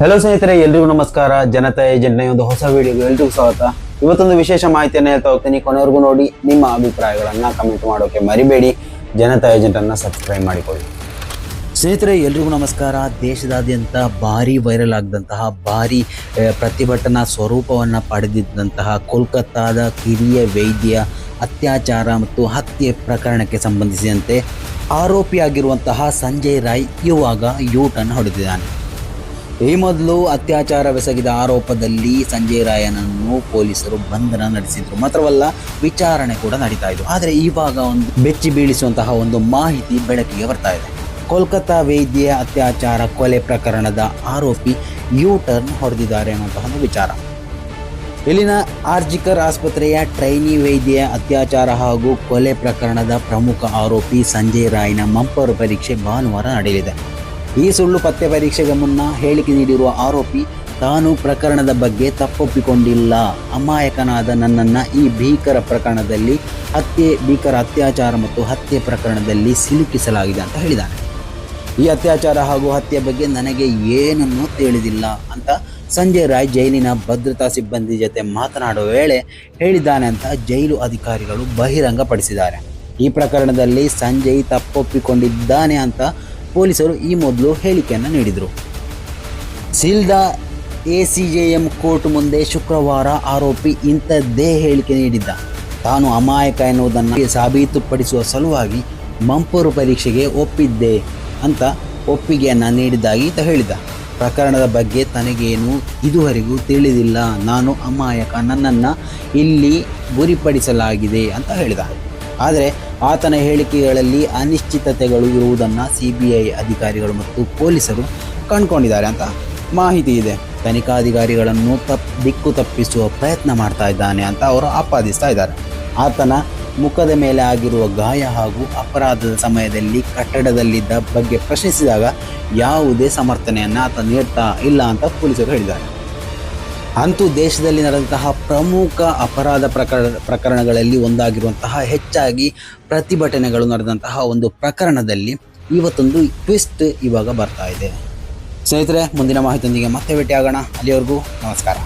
Hello ಸ್ನೇಹಿತರೆ, ಎಲ್ರಿಗೂ ನಮಸ್ಕಾರ. ಜನತಾ ಏಜೆಂಟ್ನ ಒಂದು ಹೊಸ ವಿಡಿಯೋಗೆ ಎಲ್ರಿಗೂ ಸ್ವಾಗತ. ಇವತ್ತೊಂದು ವಿಶೇಷ ಮಾಹಿತಿಯನ್ನು ಹೇಳ್ತಾ ಹೋಗ್ತೀನಿ. ಕೊನೆವರೆಗೂ ನೋಡಿ, ನಿಮ್ಮ ಅಭಿಪ್ರಾಯಗಳನ್ನು ಕಮೆಂಟ್ ಮಾಡೋಕೆ ಮರಿಬೇಡಿ. ಜನತಾ ಏಜೆಂಟನ್ನು ಸಬ್ಸ್ಕ್ರೈಬ್ ಮಾಡಿಕೊಳ್ಳಿ. ಸ್ನೇಹಿತರೆ, ಎಲ್ರಿಗೂ ನಮಸ್ಕಾರ. ದೇಶದಾದ್ಯಂತ ಭಾರಿ ವೈರಲ್ ಆಗದಂತಹ, ಭಾರಿ ಪ್ರತಿಭಟನಾ ಸ್ವರೂಪವನ್ನು ಪಡೆದಿದ್ದಂತಹ ಕೋಲ್ಕತ್ತಾದ ಕಿರಿಯ ವೈದ್ಯ, ಅತ್ಯಾಚಾರ ಮತ್ತು ಹತ್ಯೆ ಪ್ರಕರಣಕ್ಕೆ ಸಂಬಂಧಿಸಿದಂತೆ ಆರೋಪಿಯಾಗಿರುವಂತಹ ಸಂಜಯ್ ರಾಯ್ ಇವಾಗ ಯೂ ಟರ್ನ್ ಹೊಡೆದಿದ್ದಾನೆ. ಈ ಮೊದಲು ಅತ್ಯಾಚಾರವೆಸಗಿದ ಆರೋಪದಲ್ಲಿ ಸಂಜಯ್ ರಾಯನನ್ನು ಪೊಲೀಸರು ಬಂಧನ ನಡೆಸಿದ್ರು. ಮಾತ್ರವಲ್ಲ, ವಿಚಾರಣೆ ಕೂಡ ನಡೀತಾ ಇದ್ರು ಆದರೆ ಇವಾಗ ಒಂದು ಬೆಚ್ಚಿ ಬೀಳಿಸುವಂತಹ ಒಂದು ಮಾಹಿತಿ ಬೆಳಕಿಗೆ ಬರ್ತಾ ಇದೆ. ಕೋಲ್ಕತ್ತಾ ವೈದ್ಯ ಅತ್ಯಾಚಾರ ಕೊಲೆ ಪ್ರಕರಣದ ಆರೋಪಿ ಯೂ ಟರ್ನ್ ಹೊಡೆದಿದ್ದಾರೆ ಅನ್ನುವಂತಹ ಒಂದು ವಿಚಾರ. ಇಲ್ಲಿನ ಆರ್ಜಿಕರ್ ಆಸ್ಪತ್ರೆಯ ಟ್ರೈನಿ ವೈದ್ಯ ಅತ್ಯಾಚಾರ ಹಾಗೂ ಕೊಲೆ ಪ್ರಕರಣದ ಪ್ರಮುಖ ಆರೋಪಿ ಸಂಜಯ್ ರಾಯ್ನ ಮಂಪರು ಪರೀಕ್ಷೆ ಭಾನುವಾರ ನಡೆಯಲಿದೆ. ಈ ಸುಳ್ಳು ಪತ್ತೆ ಪರೀಕ್ಷೆಗೆ ಮುನ್ನ ಹೇಳಿಕೆ ನೀಡಿರುವ ಆರೋಪಿ ತಾನು ಪ್ರಕರಣದ ಬಗ್ಗೆ ತಪ್ಪೊಪ್ಪಿಕೊಂಡಿಲ್ಲ. ಅಮಾಯಕನಾದ ನನ್ನನ್ನು ಈ ಭೀಕರ ಪ್ರಕರಣದಲ್ಲಿ ಹತ್ಯೆ, ಭೀಕರ ಅತ್ಯಾಚಾರ ಮತ್ತು ಹತ್ಯೆ ಪ್ರಕರಣದಲ್ಲಿ ಸಿಲುಕಿಸಲಾಗಿದೆ ಅಂತ ಹೇಳಿದ್ದಾನೆ ಈ ಅತ್ಯಾಚಾರ ಹಾಗೂ ಹತ್ಯೆ ಬಗ್ಗೆ ನನಗೆ ಏನನ್ನೂ ತಿಳಿದಿಲ್ಲ ಅಂತ ಸಂಜಯ್ ರಾಯ್ ಜೈಲಿನ ಭದ್ರತಾ ಸಿಬ್ಬಂದಿ ಜೊತೆ ಮಾತನಾಡುವ ವೇಳೆ ಹೇಳಿದ್ದಾನೆ ಅಂತ ಜೈಲು ಅಧಿಕಾರಿಗಳು ಬಹಿರಂಗಪಡಿಸಿದ್ದಾರೆ. ಈ ಪ್ರಕರಣದಲ್ಲಿ ಸಂಜಯ್ ತಪ್ಪೊಪ್ಪಿಕೊಂಡಿದ್ದಾನೆ ಅಂತ ಪೊಲೀಸರು ಈ ಮೊದಲು ಹೇಳಿಕೆಯನ್ನು ನೀಡಿದರು. Sealdah A C J M court ಮುಂದೆ ಶುಕ್ರವಾರ ಆರೋಪಿ ಇಂಥದ್ದೇ ಹೇಳಿಕೆ ನೀಡಿದ್ದ. ತಾನು ಅಮಾಯಕ ಎನ್ನುವುದನ್ನು ಸಾಬೀತುಪಡಿಸುವ ಸಲುವಾಗಿ ಮಂಪೂರು ಪರೀಕ್ಷೆಗೆ ಒಪ್ಪಿದ್ದೆ ಅಂತ ಒಪ್ಪಿಗೆಯನ್ನು ನೀಡಿದ್ದಾಗಿ ಈತ ಹೇಳಿದ. ಪ್ರಕರಣದ ಬಗ್ಗೆ ತನಗೇನು ಇದುವರೆಗೂ ತಿಳಿದಿಲ್ಲ. ನಾನು ಅಮಾಯಕ, ನನ್ನನ್ನು ಇಲ್ಲಿ ಗುರಿಪಡಿಸಲಾಗಿದೆ ಅಂತ ಹೇಳಿದ. ಆದರೆ ಆತನ ಹೇಳಿಕೆಗಳಲ್ಲಿ ಅನಿಶ್ಚಿತತೆಗಳು ಇರುವುದನ್ನು ಸಿ ಅಧಿಕಾರಿಗಳು ಮತ್ತು ಪೊಲೀಸರು ಕಂಡುಕೊಂಡಿದ್ದಾರೆ ಅಂತ ಮಾಹಿತಿ ಇದೆ. ತನಿಖಾಧಿಕಾರಿಗಳನ್ನು ತಪ್, ದಿಕ್ಕು ತಪ್ಪಿಸುವ ಪ್ರಯತ್ನ ಮಾಡ್ತಾ ಇದ್ದಾನೆ ಅಂತ ಅವರು ಆಪಾದಿಸ್ತಾ ಇದ್ದಾರೆ. ಆತನ ಮುಖದ ಮೇಲೆ ಆಗಿರುವ ಗಾಯ ಹಾಗೂ ಅಪರಾಧದ ಸಮಯದಲ್ಲಿ ಕಟ್ಟಡದಲ್ಲಿದ್ದ ಬಗ್ಗೆ ಪ್ರಶ್ನಿಸಿದಾಗ ಯಾವುದೇ ಸಮರ್ಥನೆಯನ್ನು ಆತ ನೀಡ್ತಾ ಇಲ್ಲ ಅಂತ ಪೊಲೀಸರು ಹೇಳಿದ್ದಾರೆ. ಅಂತೂ ದೇಶದಲ್ಲಿ ನಡೆದಂತಹ ಪ್ರಮುಖ ಅಪರಾಧ ಪ್ರಕರ, ಪ್ರಕರಣಗಳಲ್ಲಿ ಒಂದಾಗಿರುವಂತಹ ಹೆಚ್ಚಾಗಿ ಪ್ರತಿಭಟನೆಗಳು ನಡೆದಂತಹ ಒಂದು ಪ್ರಕರಣದಲ್ಲಿ ಇವತ್ತೊಂದು ಟ್ವಿಸ್ಟ್ ಇವಾಗ ಬರ್ತಾ ಇದೆ. ಸ್ನೇಹಿತರೆ, ಮುಂದಿನ ಮಾಹಿತಿಯೊಂದಿಗೆ ಮತ್ತೆ ಭೇಟಿಯಾಗೋಣ. ಅಲ್ಲಿವರೆಗೂ ನಮಸ್ಕಾರ.